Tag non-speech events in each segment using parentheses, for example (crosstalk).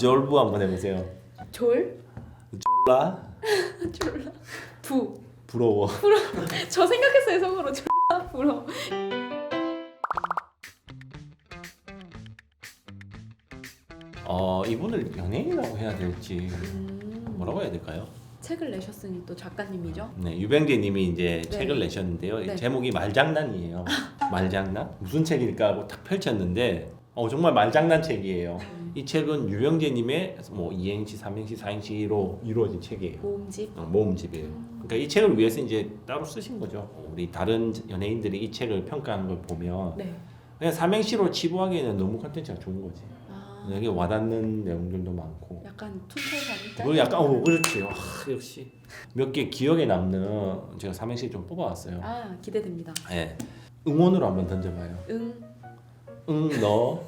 졸부 한번 해보세요. 졸? 졸라 (laughs) 졸라 부. 부러워. 저 생각했어요 속으로 졸라 부러워. 어 이분을 연예인이라고 해야 될지 음, 뭐라고 해야 될까요? 책을 내셨으니 또 작가님이죠. 네 유병재님이 이제 네. 책을 내셨는데요. 네. 제목이 말장난이에요. 말장난? 무슨 책일까 하고 딱 펼쳤는데 어 정말 말장난 책이에요. 음. 이 책은 유병재님의 뭐 2행시, 3행시, 4행시로 이루어진 책이에요. 모음집. 어, 모음집이에요. 그러니까 이 책을 위해서 이제 따로 쓰신 거죠. 우리 다른 연예인들이 이 책을 평가하는 걸 보면 네. 그냥 삼행시로 치부하기에는 너무 컨텐츠가 좋은 거지. 아, 여기 와닿는 내용들도 많고. 약간 툰탈한 그리고 약간 어 그렇지. 아, 역시 몇 개 기억에 남는 제가 삼행시 좀 뽑아왔어요. 아 기대됩니다. 예. 응원으로 한번 던져봐요. 응, 응, 너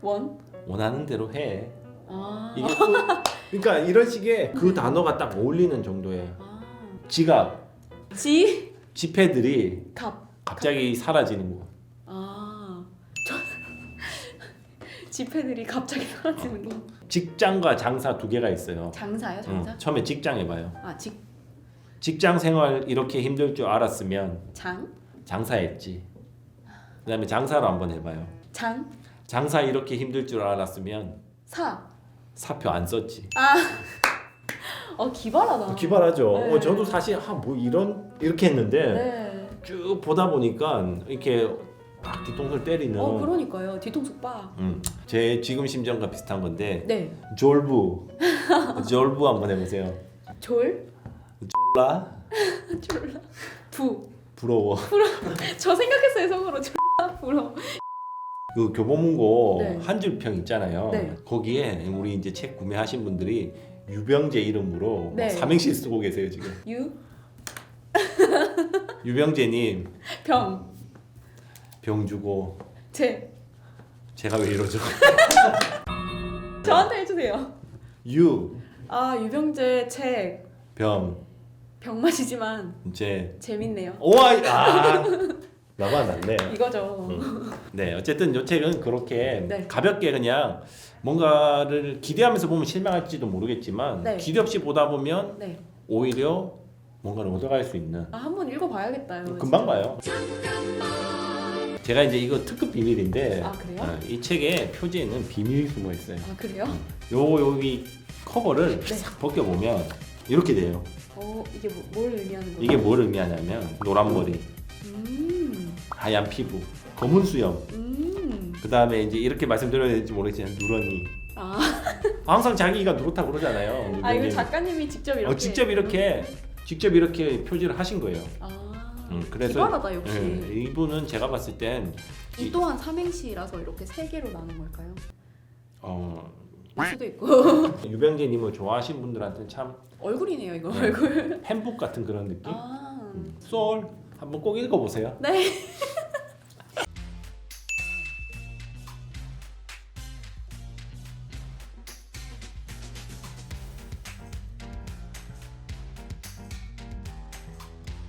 원. 원하는 대로 해. 아, 이게 또- (laughs) 그러니까 이런 식의 그 단어가 딱 어울리는 정도의 아. 지갑, 지, 지폐들이 갑. 갑자기 사라지는 거. 아, 저 (laughs) 지폐들이 갑자기 사라지는 거. 직장과 장사 두 개가 있어요. 장사요, 장사? 응, 처음에 직장 해봐요. 아, 직, 직장 생활 이렇게 힘들 줄 알았으면 장, 장사했지. 그다음에 장사로 한번 해봐요. 장, 장사 이렇게 힘들 줄 알았으면 사. 사표 안 썼지. 아, (laughs) 어 기발하다. 기발하죠. 네. 어, 저도 사실 아, 뭐 이런 이렇게 했는데 네. 쭉 보다 보니까 이렇게 막 뒤통수를 때리는. 어 그러니까요. 뒤통수 빠. 음, 제 지금 심정과 비슷한 건데 네. 졸부, (laughs) 졸부 한번 해보세요. 졸, 졸라 졸라, 부. 부러워. (laughs) 저 생각했어요 속으로 졸라 부러워. 그 교보문고 네. 한줄평 있잖아요. 네. 거기에 우리 이제 책 구매하신 분들이 유병재 이름으로 네. 삼행시 쓰고 계세요 지금. 유, (laughs) 유병재님 병, 병 주고 제. 제가 왜 이러죠? (laughs) 저한테 해주세요. 유, 아 유병재 책 병, 병맛이지만 재. 재밌네요. 오와 아 나만 났네. 이거죠. 네 어쨌든 이 책은 그렇게 네. 가볍게 그냥 뭔가를 기대하면서 보면 실망할지도 모르겠지만 네. 기대 없이 보다 보면 네. 오히려 뭔가를 얻어갈 수 있는 아 한번 읽어봐야겠다. 이거 금방 진짜. 봐요. 제가 이제 이거 특급 비밀인데 아, 그래요? 어, 이 책의 표지에는 비밀이 숨어 있어요. 아 그래요? 요 여기 커버를 네. 싹 벗겨 보면 이렇게 돼요. 어 이게 뭐, 뭘 의미하는 거예요? 이게 뭘 의미하냐면 노란 머리, 음, 하얀 피부, 검은 수염. 음. 그 다음에 이제 이렇게 말씀드려야 될지 모르겠지만 누런이. 아, (laughs) 항상 자기가 누렇다고 그러잖아요. 아 이거. 작가님이 직접 이렇게. 어, 직접 이렇게 직접 이렇게 표지를 하신 거예요. 아, 음, 그래서 기발하다 역시. 예, 이분은 제가 봤을 땐이 또한 삼행시라서 이렇게 세 개로 나눈 걸까요? 어, 일 수도 있고 (laughs) 유병재님을 좋아하신 분들한테는 참 얼굴이네요 이거 네. 얼굴. 팬북 같은 그런 느낌. 아, 음. 소울 한번 꼭 읽어보세요. 네.